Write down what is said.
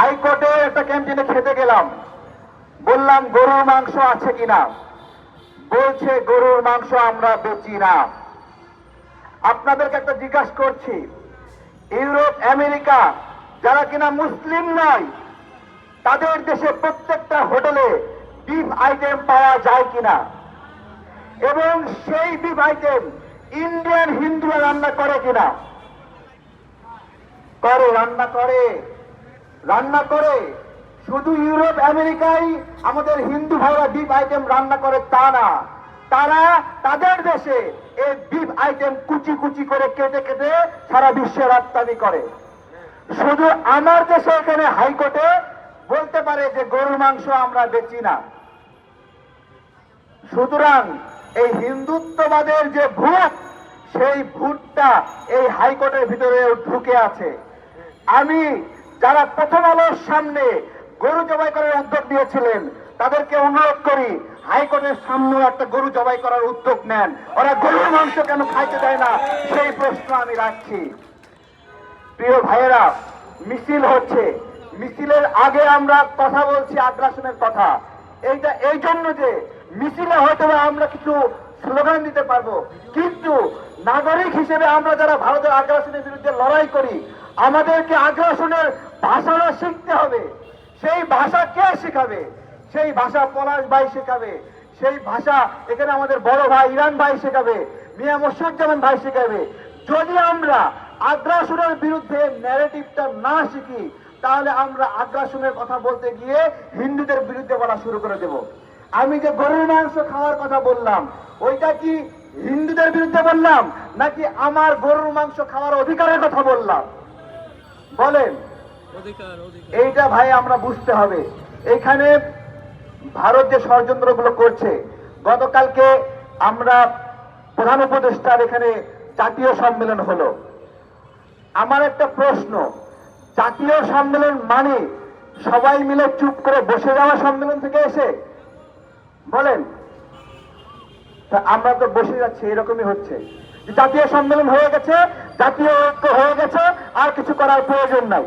হাইকোর্টে একটা ক্যান্টিনে খেতে গেলাম। বললাম, গরুর মাংস আছে কিনা? বলছে, গরুর মাংস আমরা বেচি না। আপনাদেরকে একটা জিজ্ঞাসা করছি, ইউরোপ, আমেরিকা, যারা কিনা মুসলিম নয়, তাদের দেশে প্রত্যেকটা হোটেলে বিফ আইটেম পাওয়া যায় কিনা? এবং সেই বিফ আইটেম ইন্ডিয়ান হিন্দুরা রান্না করে কিনা? করে, রান্না করে। রান্না করে। শুধু ইউরোপ আমেরিকায় আমাদের হিন্দু ভাইরা বিফ আইটেম রান্না করে, তা না। তারা তাদের দেশে এই বিফ আইটেম কুচি কুচি করে কেটে কেটে সারা বিশ্বে রপ্তানি করে। শুধু আমার দেশে এখানে হাইকোর্টে বলতে পারে যে গরুর মাংস আমরা বেচি না। সুতরাং এই হিন্দুত্ববাদের যে ভূত, সেই ভূতটা এই হাইকোর্টের ভিতরে ঢুকে আছে। আমি যারা প্রথম আলোর সামনে গরু জবাই করার উদ্যোগ নিয়েছিলেন, তাদেরকে অনুরোধ করি, হাইকোর্টের সামনে একটা গরু জবাই করার উদ্যোগ নেন। ওরা গরুর মাংস কেন খাইতে দেয় না, সেই প্রশ্ন আমি রাখছি। প্রিয় ভাইয়েরা, মিছিল হচ্ছে। মিছিলের আগে আমরা কথা বলছি, আগ্রাসনের কথা। এইটা, এই জন্য যে মিছিলে হয়তো আমরা কিছু স্লোগান দিতে পারব, কিন্তু নাগরিক হিসেবে আমরা যারা ভারতের আগ্রাসনের বিরুদ্ধে লড়াই করি, আমাদেরকে আগ্রাসনের ভাষাটা শিখতে হবে। সেই ভাষা কে শেখাবে? সেই ভাষা পলাশ ভাই শেখাবে। সেই ভাষা এখানে আমাদের বড় ভাই ইরান ভাই শেখাবে, মিয়া মোর্শেদজামান ভাই শেখাবে। যদি আমরা আগ্রাসনের বিরুদ্ধে ন্যারেটিভটা না শিখি, তাহলে আমরা আগ্রাসনের কথা বলতে গিয়ে হিন্দুদের বিরুদ্ধে বলা শুরু করে দেব। আমি যে গরুর মাংস খাওয়ার কথা বললাম, ওইটা কি হিন্দুদের বিরুদ্ধে বললাম, নাকি আমার গরুর মাংস খাওয়ার অধিকারের কথা বললাম? বলেন। এইটা ভাই আমরা বুঝতে হবে। এখানে ভারত যে ষড়যন্ত্রগুলো করছে, গতকালকে আমরা প্রধান উপদেষ্টার এখানে জাতীয় সম্মেলন হলো। আমার একটা প্রশ্ন, জাতীয় সম্মেলন মানে সবাই মিলে চুপ করে বসে যাওয়া সম্মেলন থেকে এসে? বলেন। তা আমরা তো বসে যাচ্ছি, এরকমই হচ্ছে। জাতীয় সম্মেলন হয়ে গেছে, জাতীয় ঐক্য হয়ে গেছে, আর কিছু করার প্রয়োজন নাই।